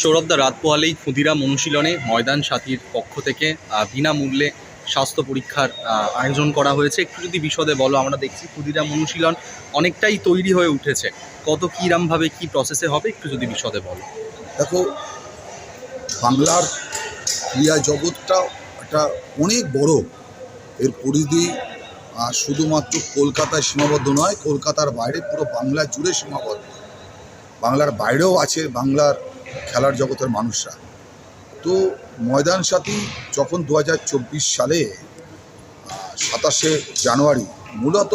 সৌরভদা রাত পোহালেই ক্ষুদিরাম অনুশীলনে ময়দান সাথীর পক্ষ থেকে বিনামূল্যে স্বাস্থ্য পরীক্ষার আয়োজন করা হয়েছে। একটু যদি বিশদে বলো, আমরা দেখছি ক্ষুদিরাম অনুশীলন অনেকটাই তৈরি হয়ে উঠেছে। কত কীরমভাবে কী প্রসেসে হবে, একটু যদি বিশদে বলো। দেখো, বাংলার ক্রিয়া জগৎটা একটা অনেক বড়। এর পরিধি শুধুমাত্র কলকাতায় সীমাবদ্ধ নয়, কলকাতার বাইরে পুরো বাংলা জুড়ে সীমাবদ্ধ। বাংলার বাইরেও আছে বাংলার খেলার জগতের মানুষরা। তো ময়দান সাথী যখন দু হাজার চব্বিশ সালে সাতাশে জানুয়ারি মূলত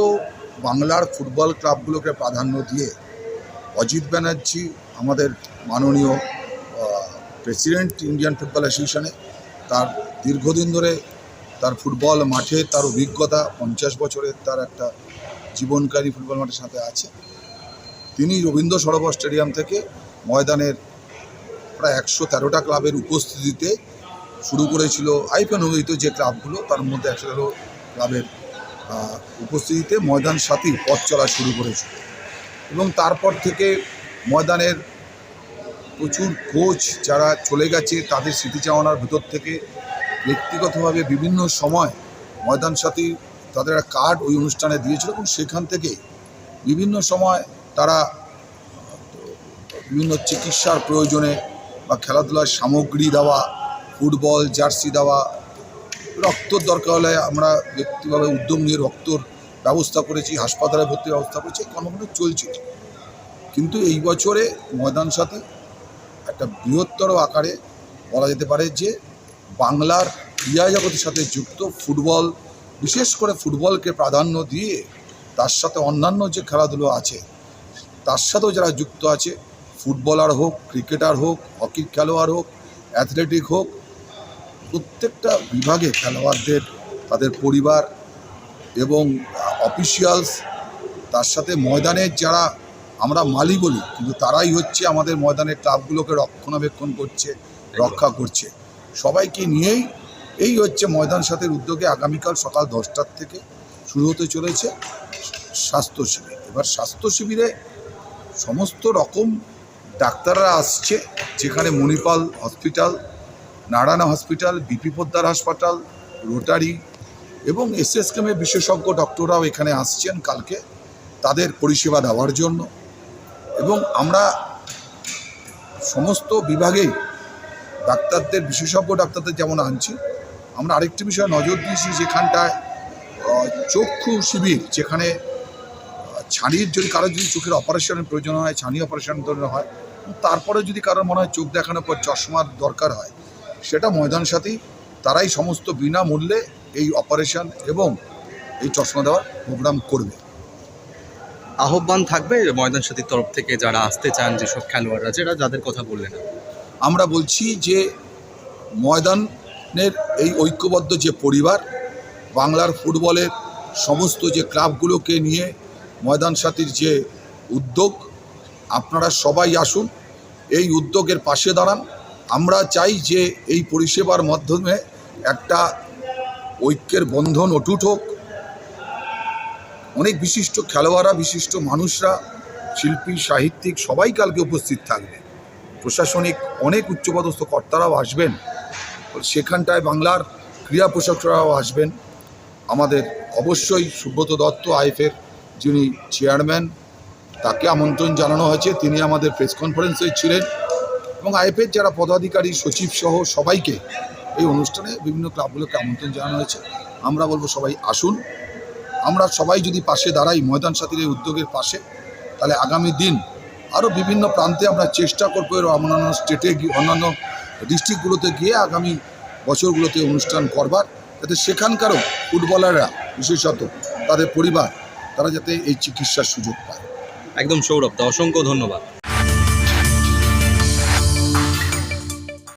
বাংলার ফুটবল ক্লাবগুলোকে প্রাধান্য দিয়ে অজিত ব্যানার্জি আমাদের মাননীয় প্রেসিডেন্ট ইন্ডিয়ান ফুটবল অ্যাসোসিয়েশনে তার দীর্ঘদিন ধরে তার ফুটবল মাঠে তার অভিজ্ঞতা, পঞ্চাশ বছরের তার একটা জীবনকারী ফুটবল মাঠের সাথে আছে। তিনি রবীন্দ্র সরোবর স্টেডিয়াম থেকে ময়দানের প্রায় একশো তেরোটা ক্লাবের উপস্থিতিতে শুরু করেছিল আইপিএল অনুমোদিত যে ক্লাবগুলো, তার মধ্যে একশো তেরো ক্লাবের উপস্থিতিতে ময়দান সাথী পথ চলা শুরু করেছিল। এবং তারপর থেকে ময়দানের প্রচুর কোচ যারা চলে গেছে, তাদের স্মৃতিচারণার ভিতর থেকে ব্যক্তিগতভাবে বিভিন্ন সময় ময়দান সাথী তাদের একটা কার্ড ওই অনুষ্ঠানে দিয়েছিল এবং সেখান থেকে বিভিন্ন সময় তারা বিভিন্ন চিকিৎসার প্রয়োজনে বা খেলাধুলার সামগ্রী দেওয়া, ফুটবল, জার্সি দেওয়া, রক্তর দরকার হলে আমরা ব্যক্তিভাবে উদ্যোগ নিয়ে রক্তর ব্যবস্থা করেছি, হাসপাতালে ভর্তির ব্যবস্থা করেছি কর্মগুলো চলছিল কিন্তু এই বছরে ময়দান সাথে একটা বৃহত্তর আকারে বলা যেতে পারে যে বাংলার ক্রীড়া জগতের সাথে যুক্ত ফুটবল, বিশেষ করে ফুটবলকে প্রাধান্য দিয়ে তার সাথে অন্যান্য যে খেলাধুলো আছে, তার সাথেও যারা যুক্ত আছে ফুটবলার হোক, ক্রিকেটার হোক হকির খেলোয়াড় হোক, অ্যাথলেটিক হোক, প্রত্যেকটা বিভাগে খেলোয়াড়দের, তাদের পরিবার এবং অফিসিয়ালস তার সাথে ময়দানের যারা আমরা মালি বলি, কিন্তু তারাই হচ্ছে আমাদের ময়দানের ক্লাবগুলোকে রক্ষণাবেক্ষণ করছে, রক্ষা করছে। সবাইকে নিয়েই এই হচ্ছে ময়দান সাথের উদ্যোগে আগামীকাল সকাল দশটার থেকে শুরু হতে চলেছে স্বাস্থ্য শিবির। এবার স্বাস্থ্য শিবিরে সমস্ত রকম ডাক্তাররা আসছে, যেখানে Manipal hospital, Narayana hospital, B Poddar হাসপাতাল, রোটারি এবং এসএসকেমের বিশেষজ্ঞ ডক্টররাও এখানে আসছেন কালকে তাদের পরিষেবা দেওয়ার জন্য। এবং আমরা সমস্ত বিভাগেই ডাক্তারদের, বিশেষজ্ঞ ডাক্তারদের যেমন আনছি, আমরা আরেকটি বিষয়ে নজর দিয়েছি যেখানটায় চক্ষু শিবির, যেখানে ছানির যদি কারও যদি চোখের অপারেশনের প্রয়োজন হয় ছানি অপারেশন ধরনের হয় তারপরে যদি কারোর মনে হয় চোখ দেখানোর পর চশমার দরকার হয় সেটা ময়দান সাথী তারাই সমস্ত বিনামূল্যে এই অপারেশন এবং এই চশমা দেওয়ার প্রোগ্রাম করবে। আহ্বান থাকবে ময়দান সাথীর তরফ থেকে যারা আসতে চান যেসব খেলোয়াড়রা যেটা যাদের কথা বললেন? আমরা বলছি যে ময়দানের এই ঐক্যবদ্ধ যে পরিবার বাংলার ফুটবলের সমস্ত যে ক্লাবগুলোকে নিয়ে ময়দান সাথীর যে উদ্যোগ, আপনারা সবাই আসুন, এই উদ্যোগের পাশে দাঁড়ান। আমরা চাই যে এই পরিষেবার মাধ্যমে একটা ঐক্যের বন্ধন অটুট হোক। অনেক বিশিষ্ট খেলোয়াড়রা বিশিষ্ট মানুষরা, শিল্পী, সাহিত্যিক সবাই কালকে উপস্থিত থাকবে। প্রশাসনিক অনেক উচ্চপদস্থ কর্তারাও আসবেন। সেখানটায় বাংলার ক্রীড়া প্রশাসকরাও আসবেন। আমাদের অবশ্যই সুব্রত দত্ত, আইএফের যিনি চেয়ারম্যান, তাকে আমন্ত্রণ জানানো হয়েছে। তিনি আমাদের প্রেস কনফারেন্সে ছিলেন এবং আইএফের যারা পদাধিকারী, সচিব সহ সবাইকে এই অনুষ্ঠানে বিভিন্ন ক্লাবগুলোকে আমন্ত্রণ জানানো হয়েছে। আমরা বলব সবাই আসুন। আমরা সবাই যদি পাশে দাঁড়াই, ময়দান সাথীর এই উদ্যোগের পাশে, তাহলে আগামী দিন আরও বিভিন্ন প্রান্তে আমরা চেষ্টা করব এর অন্যান্য স্টেটে গিয়ে, অন্যান্য ডিস্ট্রিক্টগুলোতে গিয়ে আগামী বছরগুলোতে অনুষ্ঠান করবার। যাতে সেখানকারও ফুটবলাররা, বিশেষত তাদের পরিবার তারা যাতে এই চিকিৎসার সুযোগ পায়। একদম সৌরভ দা অসংখ্য ধন্যবাদ।